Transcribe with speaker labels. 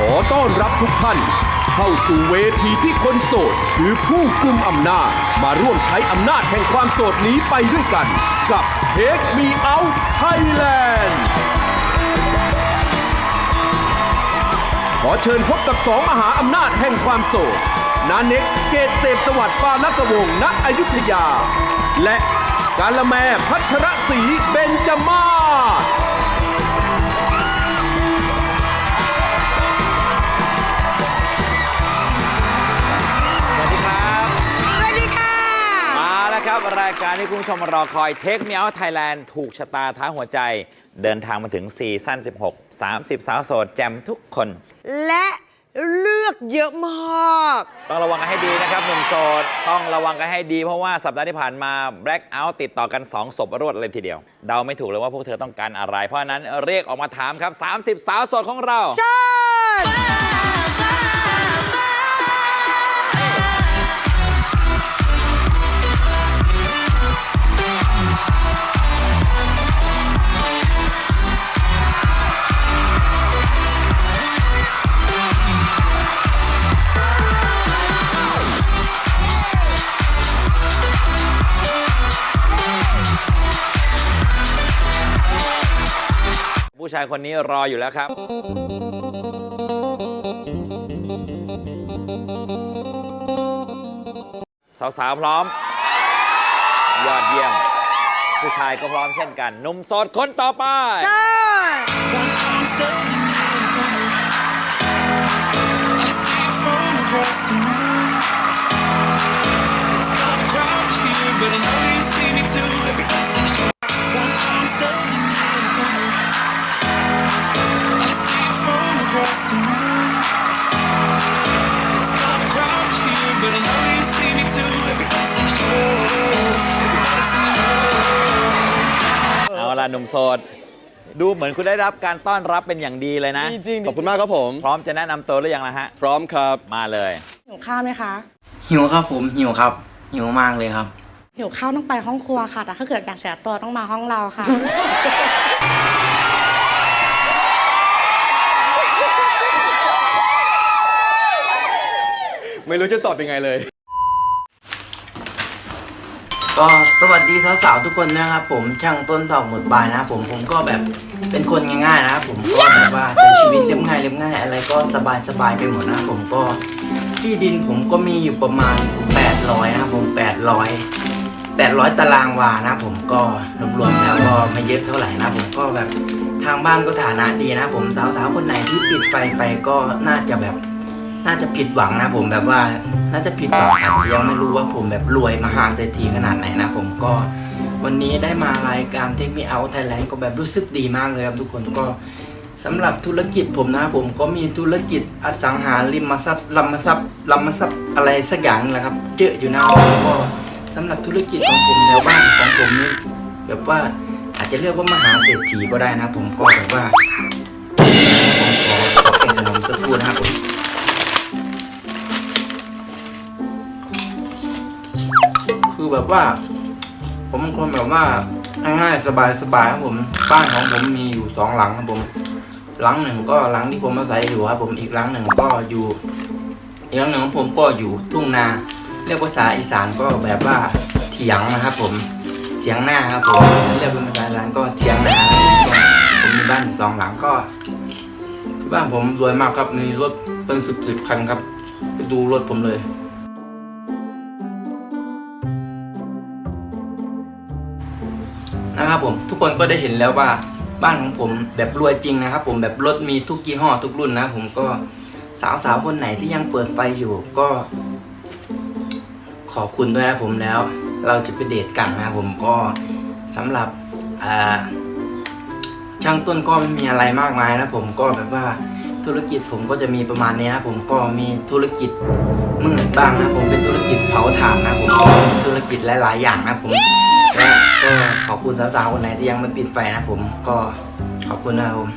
Speaker 1: ขอต้อนรับทุกท่าน เข้าสู่เวทีที่คนโสดคือผู้กุมอำนาจ มาร่วมใช้อำนาจแห่งความโสดนี้ไปด้วยกัน กับ Take Me Out Thailand ขอเชิญพบกับสองมหาอำนาจแห่งความโสดนาเน็กเกตเสพสวัสดิ์ปาลกวงศ์ณอยุธยา และกาละแมพัชรศรีเบญจมาศ
Speaker 2: ครับ รายการที่คุณผู้ชมรอคอยเทคเมียวไทยแลนด์ถูกชะตาท้าหัวใจ เดินทางมาถึงซีซั่น 16 30 สาวโสดแจมทุกคน
Speaker 3: และเลือกเยอะมาก
Speaker 2: ต้องระวังกันให้ดีนะครับหนุ่มโสดต้องระวังกันให้ดีเพราะว่าสัปดาห์ที่ผ่านมาแบล็ k เอา t ติดต่อกัน 2 ศพรวดเลยทีเดียว เดาไม่ถูกเลยว่าพวกเธอต้องการอะไร เพราะฉะนั้นเรียกออกมาถามครับ 30 สาวโสดของเรา
Speaker 3: เชิญ
Speaker 2: ผู้ชายคนนี้รออยู่แล้วครับ สาวๆพร้อม ยอดเยี่ยม ผู้ชายก็พร้อมเช่นกันหนุ่มโสดคนต่อไป
Speaker 3: เชิญ
Speaker 4: I'm standing in the corner. I see you from across the room.
Speaker 2: เอาล่ะหนุ่มโสด ดูเหมือนคุณได้รับการต้อนรับเป็นอย่างดีเลยนะ
Speaker 5: ขอบคุณมากครับผม
Speaker 2: พร้อมจะแนะนำตัวหรือยังล่ะฮะ
Speaker 5: พร้อมครับ
Speaker 2: มาเลย
Speaker 6: หิวข้าวไหมคะ
Speaker 7: หิวครับผมหิวครับ หิวมากเลยครับ
Speaker 6: หิวข้าวต้องไปห้องครัวค่ะ แต่ถ้าเกิดอยากเสียตัวต้องมาห้องเราค่ะ
Speaker 5: ไม่รู้จะตอบยังไงเลย
Speaker 7: ก็สวัสดีสาวๆทุกคนนะครับผมช่างต้นดอกหมดบานนะครับผมผมก็แบบเป็นคนง่ายๆนะครับผมก็แบบว่าใช้ชีวิตเรียบง่ายเรียบง่ายอะไรก็สบายๆไปหมดนะครับผมก็ที่ดินผมก็มีอยู่ประมาณ 800นะครับผม 800 800 ตารางวานะครับผมก็รวมๆแล้วก็ไม่เยอะเท่าไหร่นะผมก็แบบทางบ้านก็ฐานะดีนะครับผมสาวๆคนไหนที่ปิดไฟไปก็น่าจะแบบ น่าจะผิดหวังนะผมแบบว่าน่าจะผิดหวังอาจจะยังไม่รู้ว่าผมแบบรวยมหาเศรษฐีขนาดไหนนะผมก็วันนี้ได้มารายการเทคมีเอาไทยแลนด์ก็แบบรู้สึกดีมากเลยครับทุกคนก็สำหรับธุรกิจผมนะผมก็มีธุรกิจอสังหาริมทรัพย์ลัมทรัพย์ลัมทรัพย์อะไรสักอย่างนึงแหละครับเยอะอยู่นะผมก็สำหรับธุรกิจของผมแถวบ้านของผมนี่แบบว่าอาจจะเรียกว่ามหาเศรษฐีก็ได้นะ ผมก็แบบว่าผมขอขอเป็นขนมสักครู่นะครับผม คือแบบว่า ผมเป็นคนแบบว่าง่ายๆสบายๆครับผม บ้านของผมมีอยู่สองหลังครับผม หลังหนึ่งก็หลังที่ผมอาศัยอยู่ครับผมอีกหลังหนึ่งก็อยู่อีกหลังหนึ่งของผมก็อยู่ทุ่งนาเรียกภาษาอีสานก็แบบว่าเถียงนะครับ ผมเถียงหน้าครับผมเรียกเป็นภาษาอีสานก็เถียงนาผมมีบ้านอยู่สองหลังก็ที่บ้านผมรวยมากครับมีรถเป็นสิบสิบคันครับ ไปดูรถผมเลย นะครับผมทุกคนก็ได้เห็นแล้วว่าบ้านของผมแบบรวยจริงนะครับ ผมแบบรถมีทุกยี่ห้อทุกรุ่นนะ ผมก็สาวๆคนไหนที่ยังเปิดไฟอยู่ก็ ขอบคุณด้วยนะผมแล้ว เราจะไปเดทกันนะผมก็สำหรับช่างต้นก็ไม่มีอะไรมากมายนะผมก็แบบว่าธุรกิจผมก็จะมีประมาณนี้นะผมก็มีธุรกิจมืดบ้างนะผมเป็นธุรกิจเผาถ่านนะผมก็ธุรกิจหลายๆอย่างนะผม คุณสาวๆคนไหนที่ยังไม่ปิดไฟนะผมก็ขอบคุณนะครับผม